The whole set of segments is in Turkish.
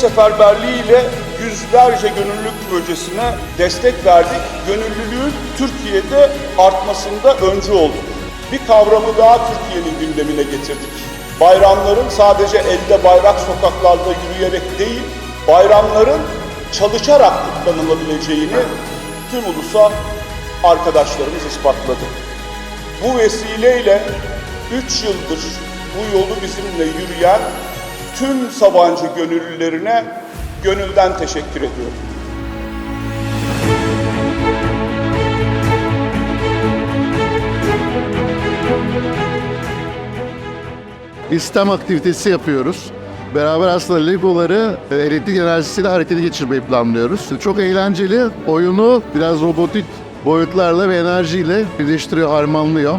Seferberliği ile yüzlerce gönüllülük projesine destek verdik. Gönüllülüğün Türkiye'de artmasında öncü olduk. Bir kavramı daha Türkiye'nin gündemine getirdik. Bayramların sadece elde bayrak sokaklarda yürüyerek değil, bayramların çalışarak kutlanılabileceğini tüm ulusa arkadaşlarımız ispatladı. Bu vesileyle 3 yıldır bu yolu bizimle yürüyen tüm Sabancı gönüllülerine gönülden teşekkür ediyorum. Bir STEM aktivitesi yapıyoruz. Beraber aslında Legoları e, elektrik enerjisiyle harekete geçirmeyi planlıyoruz. Çok eğlenceli. Oyunu biraz robotik boyutlarla ve enerjiyle birleştiriyor, harmanlıyor.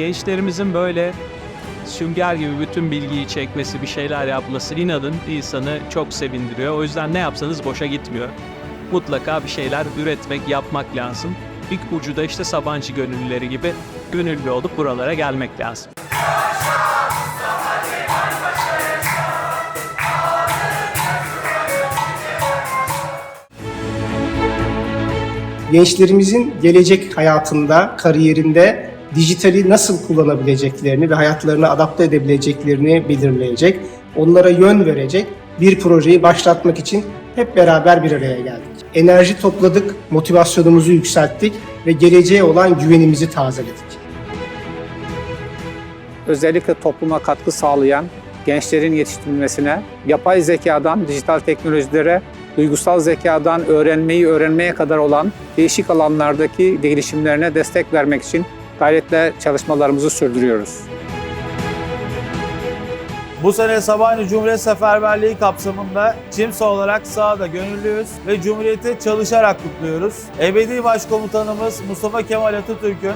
gençlerimizin böyle sünger gibi bütün bilgiyi çekmesi, bir şeyler yapması inadın insanı çok sevindiriyor. O yüzden ne yapsanız boşa gitmiyor. Mutlaka bir şeyler üretmek, yapmak lazım. İlk ucu da işte Sabancı gönüllüleri gibi gönüllü olup buralara gelmek lazım. gençlerimizin gelecek hayatında, kariyerinde dijitali nasıl kullanabileceklerini ve hayatlarına adapte edebileceklerini belirleyecek, onlara yön verecek bir projeyi başlatmak için hep beraber bir araya geldik. Enerji topladık, motivasyonumuzu yükselttik ve geleceğe olan güvenimizi tazeledik. özellikle topluma katkı sağlayan gençlerin yetiştirilmesine, yapay zekadan dijital teknolojilere, duygusal zekadan öğrenmeyi öğrenmeye kadar olan değişik alanlardaki gelişimlerine destek vermek için gayretle çalışmalarımızı sürdürüyoruz. Bu sene Sabancı Cumhuriyet Seferberliği kapsamında CİMSA olarak sahada gönüllüyüz ve Cumhuriyeti çalışarak kutluyoruz. Ebedi Başkomutanımız Mustafa Kemal Atatürk'ün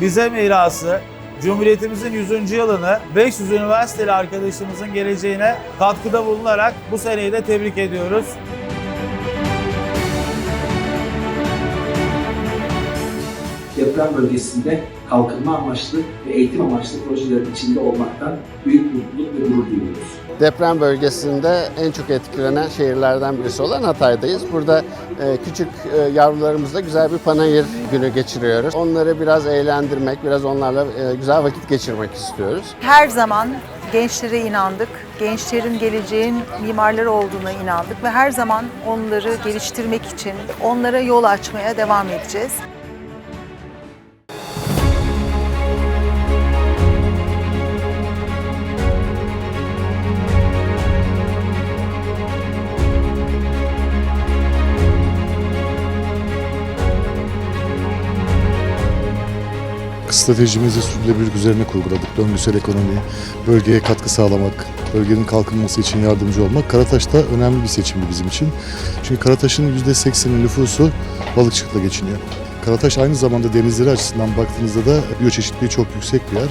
bize mirası, Cumhuriyetimizin 100. yılını 500 üniversiteli arkadaşımızın geleceğine katkıda bulunarak bu seneyi de tebrik ediyoruz. Deprem bölgesinde kalkınma amaçlı ve eğitim amaçlı projelerin içinde olmaktan büyük mutluluk ve gurur duyuyoruz. Deprem bölgesinde en çok etkilenen şehirlerden birisi olan Hatay'dayız. Burada e, küçük e, yavrularımızla güzel bir panayır günü geçiriyoruz. Onları biraz eğlendirmek, biraz onlarla e, güzel vakit geçirmek istiyoruz. Her zaman gençlere inandık. Gençlerin geleceğin mimarları olduğuna inandık ve her zaman onları geliştirmek için onlara yol açmaya devam edeceğiz. Stratejimizi sürdürülebilirlik üzerine kurguladık. Döngüsel ekonomi, bölgeye katkı sağlamak, bölgenin kalkınması için yardımcı olmak. Karataş da önemli bir seçimdi bizim için. Çünkü Karataş'ın %80'i nüfusu balıkçılıkla geçiniyor. Karataş aynı zamanda denizleri açısından baktığınızda da biyoçeşitliği çok yüksek bir yer.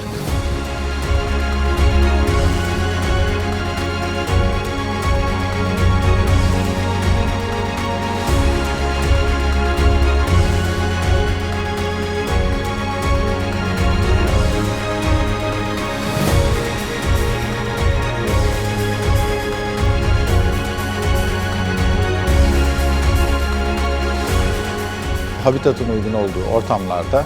Habitatın uygun olduğu ortamlarda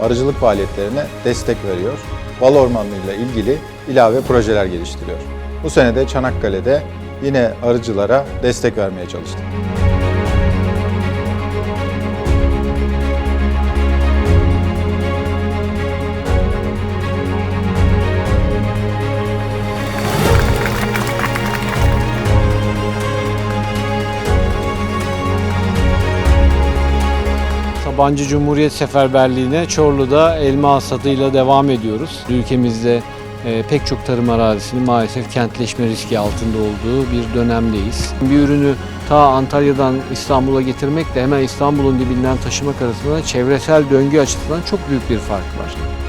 arıcılık faaliyetlerine destek veriyor. Bal ormanlığıyla ilgili ilave projeler geliştiriyor. Bu sene de Çanakkale'de yine arıcılara destek vermeye çalıştık. Sabancı Cumhuriyet Seferberliği'ne Çorlu'da elma hasadıyla devam ediyoruz. Ülkemizde e, pek çok tarım arazisinin maalesef kentleşme riski altında olduğu bir dönemdeyiz. Bir ürünü ta Antalya'dan İstanbul'a getirmekle hemen İstanbul'un dibinden taşımak arasında çevresel döngü açısından çok büyük bir fark var.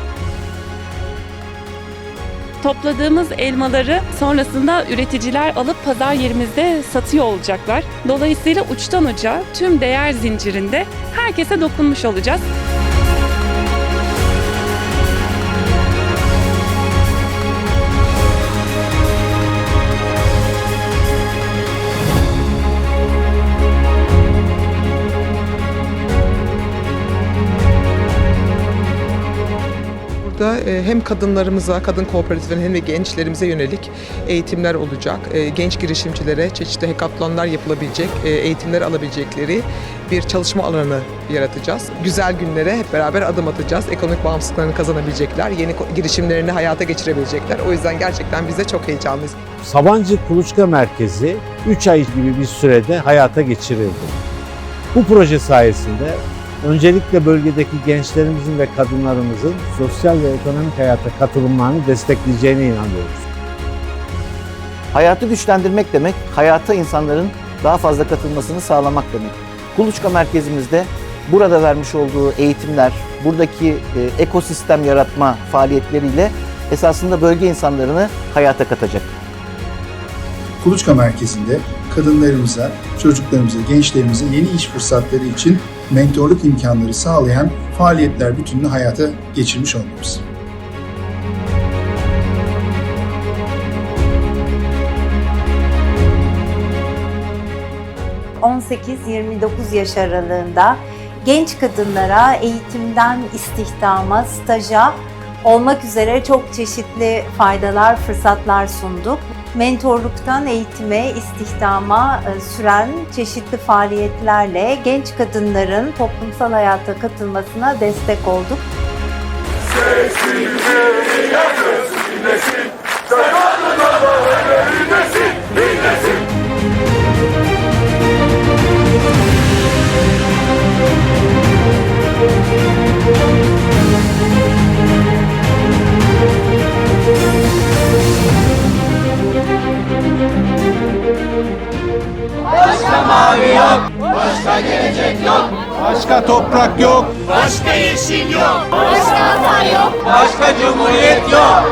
Topladığımız elmaları sonrasında üreticiler alıp pazar yerimizde satıyor olacaklar. Dolayısıyla uçtan uca tüm değer zincirinde herkese dokunmuş olacağız. Burada e, hem kadınlarımıza, kadın kooperatiflerine hem de gençlerimize yönelik eğitimler olacak. E, Genç girişimcilere çeşitli hekatlonlar yapılabilecek, e, eğitimler alabilecekleri bir çalışma alanı yaratacağız. Güzel günlere hep beraber adım atacağız. Ekonomik bağımsızlıklarını kazanabilecekler, yeni girişimlerini hayata geçirebilecekler. O yüzden gerçekten biz de çok heyecanlıyız. Sabancı Kuluçka Merkezi 3 ay gibi bir sürede hayata geçirildi. Bu proje sayesinde öncelikle bölgedeki gençlerimizin ve kadınlarımızın sosyal ve ekonomik hayata katılımlarını destekleyeceğine inanıyoruz. Hayatı güçlendirmek demek, hayata insanların daha fazla katılmasını sağlamak demek. Kuluçka merkezimizde burada vermiş olduğu eğitimler, buradaki e, ekosistem yaratma faaliyetleriyle esasında bölge insanlarını hayata katacak. Kuluçka Merkezi'nde kadınlarımıza, çocuklarımıza, gençlerimize yeni iş fırsatları için mentorluk imkanları sağlayan faaliyetler bütününü hayata geçirmiş olmamız. ...18-29 yaş aralığında genç kadınlara eğitimden istihdama, staja olmak üzere çok çeşitli faydalar, fırsatlar sunduk. Mentorluktan eğitime, istihdama e, süren çeşitli faaliyetlerle genç kadınların toplumsal hayata katılmasına destek olduk. Başka Başka toprak yok, başka yeşil yok, başka vatan yok, başka cumhuriyet yok.